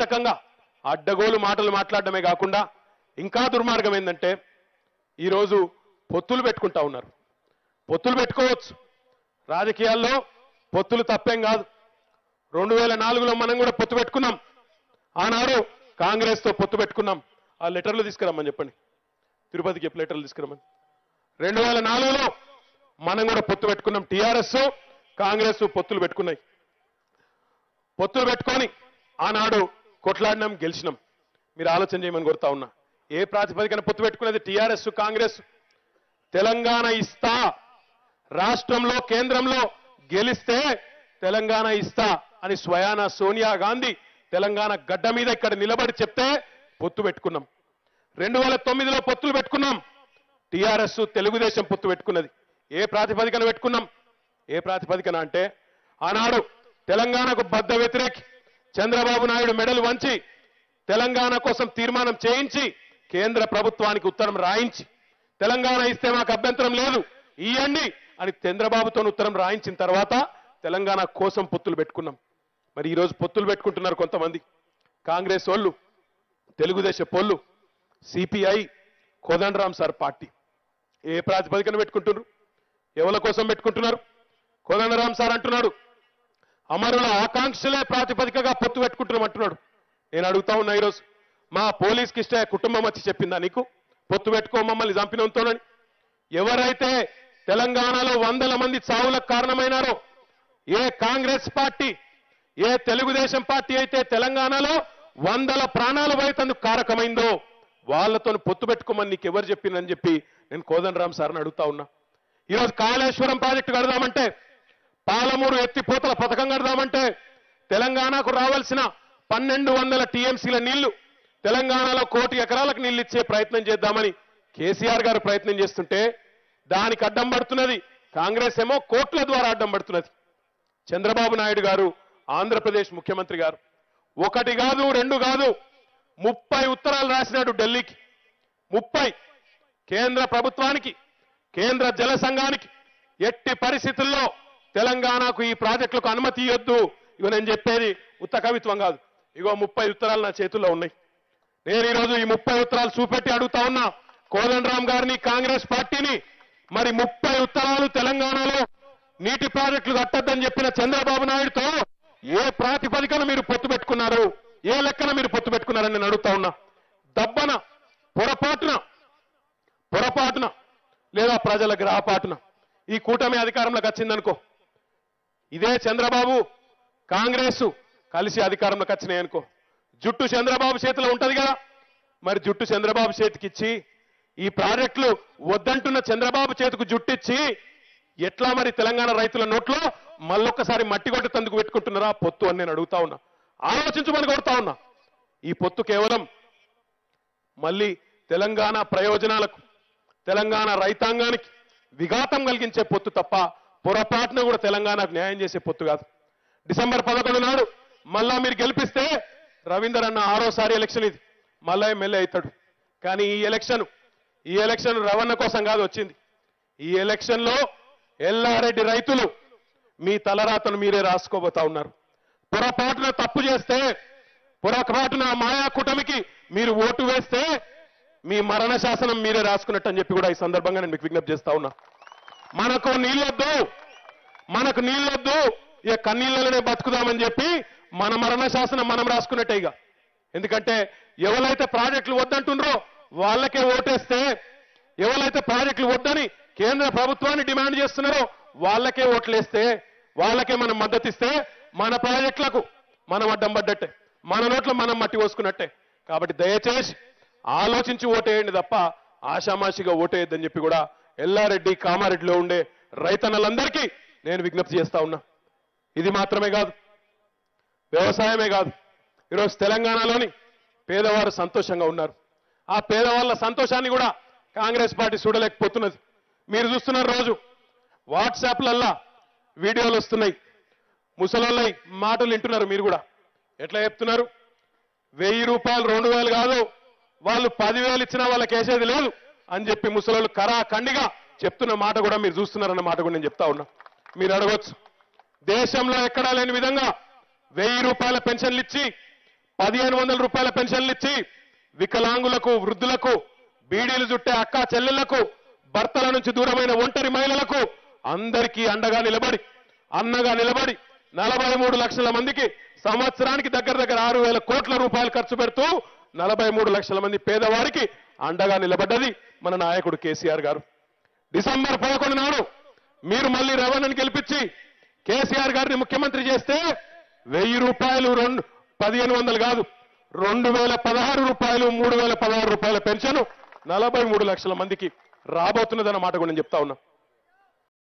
అరాచకంగా అడ్డగోలు మాటలు మాట్లాడడమే కాకుండా ఇంకా దుర్మార్గం ఏంటంటే ఈరోజు పొత్తులు పెట్టుకుంటా ఉన్నారు. పొత్తులు పెట్టుకోవచ్చు. రాజకీయాల్లో పొత్తులు తప్పేం కాదు. రెండు వేల నాలుగులో మనం కూడా పొత్తు పెట్టుకున్నాం. ఆనాడు కాంగ్రెస్తో పొత్తు పెట్టుకున్నాం. ఆ లెటర్లు తీసుకురమ్మని చెప్పండి. తిరుపతికి చెప్పి లెటర్లు తీసుకురమ్మని. రెండు వేల నాలుగులో మనం కూడా పొత్తు పెట్టుకున్నాం. టీఆర్ఎస్ కాంగ్రెస్ పొత్తులు పెట్టుకున్నాయి. పొత్తులు పెట్టుకొని ఆనాడు కొట్లాడినాం గెలిచినాం. మీరు ఆలోచన చేయమని కోరుతా ఉన్నా. ఏ ప్రాతిపదికన పొత్తు పెట్టుకునేది టీఆర్ఎస్ కాంగ్రెస్? తెలంగాణ ఇస్తా. రాష్ట్రంలో కేంద్రంలో గెలిస్తే తెలంగాణ ఇస్తా అని స్వయాన సోనియా గాంధీ తెలంగాణ గడ్డ మీద ఇక్కడ నిలబడి చెప్తే పొత్తు పెట్టుకున్నాం. రెండు వేల తొమ్మిదిలో పొత్తులు పెట్టుకున్నాం. టీఆర్ఎస్ తెలుగుదేశం పొత్తు పెట్టుకున్నది. ఏ ప్రాతిపదికన పెట్టుకున్నాం? ఏ ప్రాతిపదికన అంటే ఆనాడు తెలంగాణకు బద్ద వ్యతిరేకి చంద్రబాబు నాయుడు మెడలు వంచి తెలంగాణ కోసం తీర్మానం చేయించి కేంద్ర ప్రభుత్వానికి ఉత్తరం రాయించి తెలంగాణ ఇస్తే మాకు అభ్యంతరం లేదు ఇవ్వండి అని చంద్రబాబుతో ఉత్తరం రాయించిన తర్వాత తెలంగాణ కోసం పొత్తులు పెట్టుకున్నాం. మరి ఈరోజు పొత్తులు పెట్టుకుంటున్నారు కొంతమంది. కాంగ్రెస్ వాళ్ళు తెలుగుదేశం పోళ్ళు సిపిఐ కోదండరామ్ సార్ పార్టీ. ఏ ప్రాతిపదికన పెట్టుకుంటున్నారు? ఎవరి కోసం పెట్టుకుంటున్నారు? కోదండరామ్ సార్ అంటున్నాడు అమరుల ఆకాంక్షలే ప్రాతిపదికగా పొత్తు పెట్టుకుంటున్నాం అంటున్నాడు నేను అడుగుతా ఉన్నా ఈరోజు మా పోలీస్ కిష్ట కుటుంబం వచ్చి చెప్పిందా నీకు? పొత్తు పెట్టుకో మమ్మల్ని చంపినంతోనని. ఎవరైతే తెలంగాణలో వందల మంది చావులకు కారణమైనారో ఏ కాంగ్రెస్ పార్టీ ఏ తెలుగుదేశం పార్టీ అయితే తెలంగాణలో వందల ప్రాణాలు పోయేందుకు కారకమైందో వాళ్ళతో పొత్తు పెట్టుకోమని నీకు ఎవరు చెప్పిందని చెప్పి నేను కోదండరామ్ సార్ని అడుగుతా ఉన్నా. ఈరోజు కాళేశ్వరం ప్రాజెక్టు కడదామంటే పాలమూరు ఎత్తిపోతల పథకం కడదామంటే తెలంగాణకు రావాల్సిన పన్నెండు వందల టీఎంసీల నీళ్ళు తెలంగాణలో కోటి ఎకరాలకు నీళ్ళు ఇచ్చే ప్రయత్నం చేద్దామని కేసీఆర్ గారు ప్రయత్నం చేస్తుంటే దానికి అడ్డం పడుతున్నది కాంగ్రెస్ ఏమో కోట్ల ద్వారా అడ్డం పడుతున్నది. చంద్రబాబు నాయుడు గారు ఆంధ్రప్రదేశ్ ముఖ్యమంత్రి గారు. ఒకటి కాదు రెండు కాదు ముప్పై ఉత్తరాలు రాసినాడు ఢిల్లీకి. ముప్పై కేంద్ర ప్రభుత్వానికి కేంద్ర జల సంఘానికి ఎట్టి పరిస్థితుల్లో తెలంగాణకు ఈ ప్రాజెక్టులకు అనుమతి ఇవ్వద్దు ఇవి నేను చెప్పేది ఉత్త కవిత్వం కాదు. ఇగో ముప్పై ఉత్తరాలు నా చేతుల్లో ఉన్నాయి. నేను ఈరోజు ఈ ముప్పై ఉత్తరాలు చూపెట్టి అడుగుతా ఉన్నా. కోదండరాం గారిని కాంగ్రెస్ పార్టీని మరి ముప్పై ఉత్తరాలు తెలంగాణలో నీటి ప్రాజెక్టులు కట్టద్దని చెప్పిన చంద్రబాబు నాయుడుతో ఏ ప్రాతిపదికన మీరు పొత్తు పెట్టుకున్నారు? ఏ లెక్కన మీరు పొత్తు పెట్టుకున్నారని నేను అడుగుతా ఉన్నా. దబ్బన పొరపాటున పొరపాటున లేదా ప్రజల గ్రహపాటున ఈ కూటమి అధికారంలోకి వచ్చిందనుకో ఇదే చంద్రబాబు. కాంగ్రెస్ కలిసి అధికారంలోకి వచ్చినాయి అనుకో. జుట్టు చంద్రబాబు చేతిలో ఉంటుంది కదా. మరి జుట్టు చంద్రబాబు చేతికిచ్చి ఈ ప్రాజెక్టులు వద్దంటున్న చంద్రబాబు చేతికి జుట్టిచ్చి ఎట్లా మరి తెలంగాణ రైతుల నోట్లో మళ్ళొక్కసారి మట్టి కొట్టేందుకు పెట్టుకుంటున్నారా పొత్తు అని నేను అడుగుతా ఉన్నా. ఆలోచించమని కొడతా ఉన్నా. ఈ పొత్తు కేవలం మళ్ళీ తెలంగాణ ప్రయోజనాలకు తెలంగాణ రైతాంగానికి విఘాతం కలిగించే పొత్తు తప్ప పొరపాటున కూడా తెలంగాణకు న్యాయం చేసే పొత్తు కాదు. డిసెంబర్ పదకొండు నాడు మళ్ళా మీరు గెలిపిస్తే రవీందర్ అన్న ఆరోసారి ఎలక్షన్ ఇది. మళ్ళా ఎమ్మెల్యే అవుతాడు. కానీ ఈ ఎలక్షన్ ఈ ఎలక్షన్ రవణ కోసం కాదు వచ్చింది. ఈ ఎలక్షన్లో ఎల్లారెడ్డి రైతులు మీ తలరాతను మీరే రాసుకోబోతా ఉన్నారు. పొరపాటున తప్పు చేస్తే పొరపాటున మాయా కూటమికి మీరు ఓటు వేస్తే మీ మరణ శాసనం మీరే రాసుకున్నట్టు అని చెప్పి కూడా ఈ సందర్భంగా నేను మీకు విజ్ఞప్తి చేస్తా ఉన్నా. మనకు నీళ్ళొద్దు. మనకు నీళ్ళొద్దు. ఇక కన్నీళ్ళలోనే బతుకుదామని చెప్పి మన మరణ శాసనం మనం రాసుకున్నట్టే ఇక. ఎందుకంటే ఎవరైతే ప్రాజెక్టులు వద్దంటుండ్రో వాళ్ళకే ఓటేస్తే ఎవరైతే ప్రాజెక్టులు వద్దని కేంద్ర ప్రభుత్వాన్ని డిమాండ్ చేస్తున్నారో వాళ్ళకే ఓట్లేస్తే వాళ్ళకే మనం మద్దతిస్తే మన ప్రాజెక్టులకు మనం అడ్డం పడ్డట్టే. మన నోట్లో మనం మట్టి పోసుకున్నట్టే. కాబట్టి దయచేసి ఆలోచించి ఓటేయండి తప్ప ఆషామాషిగా ఓటేయద్దని చెప్పి కూడా ఎల్లారెడ్డి కామారెడ్డిలో ఉండే రైతన్నలందరికీ నేను విజ్ఞప్తి చేస్తా ఉన్నా. ఇది మాత్రమే కాదు వ్యవసాయమే కాదు. ఈరోజు తెలంగాణలోని పేదవారు సంతోషంగా ఉన్నారు. ఆ పేదవాళ్ళ సంతోషాన్ని కూడా కాంగ్రెస్ పార్టీ చూడలేకపోతున్నది. మీరు చూస్తున్నారు రోజు వాట్సాప్లల్లా వీడియోలు వస్తున్నాయి. ముసలోళ్ళై మాటలు వింటున్నారు మీరు కూడా. ఎట్లా చెప్తున్నారు? వెయ్యి రూపాయలు రెండు వేలు కాదు వాళ్ళు పదివేలు ఇచ్చినా వాళ్ళకి వేసేది లేదు. అని చెప్పి ముసలోళ్ళు కరాఖండిగా చెప్తున్న మాట కూడా మీరు చూస్తున్నారన్న మాట కూడా నేను చెప్తా ఉన్నా. మీరు అడగొచ్చు. దేశంలో ఎక్కడా లేని విధంగా వెయ్యి రూపాయల పెన్షన్లు ఇచ్చి పదిహేను వందల రూపాయల పెన్షన్లు ఇచ్చి వికలాంగులకు వృద్ధులకు బీడీలు చుట్టే అక్క చెల్లెళ్ళకు భర్తల నుంచి దూరమైన ఒంటరి మహిళలకు అందరికీ అండగా నిలబడి అన్నగా నిలబడి నలభై మూడు లక్షల మందికి సంవత్సరానికి దగ్గర దగ్గర ఆరు వేల కోట్ల రూపాయలు ఖర్చు పెడుతూ నలభై మూడు లక్షల మంది పేదవారికి అండగా నిలబడ్డది మన నాయకుడు కేసీఆర్ గారు. డిసెంబర్ పదకొండు నాడు మీరు మళ్ళీ రవాణాని గెలిపించి కేసీఆర్ గారిని ముఖ్యమంత్రి చేస్తే వెయ్యి రూపాయలు రెండు పదిహేను వందలు కాదు రెండు వేల పదహారు రూపాయలు మూడు వేల పదహారు రూపాయల పెన్షన్ నలభై మూడు లక్షల మందికి రాబోతున్నదన్న మాట కూడా నేను చెప్తా ఉన్నా.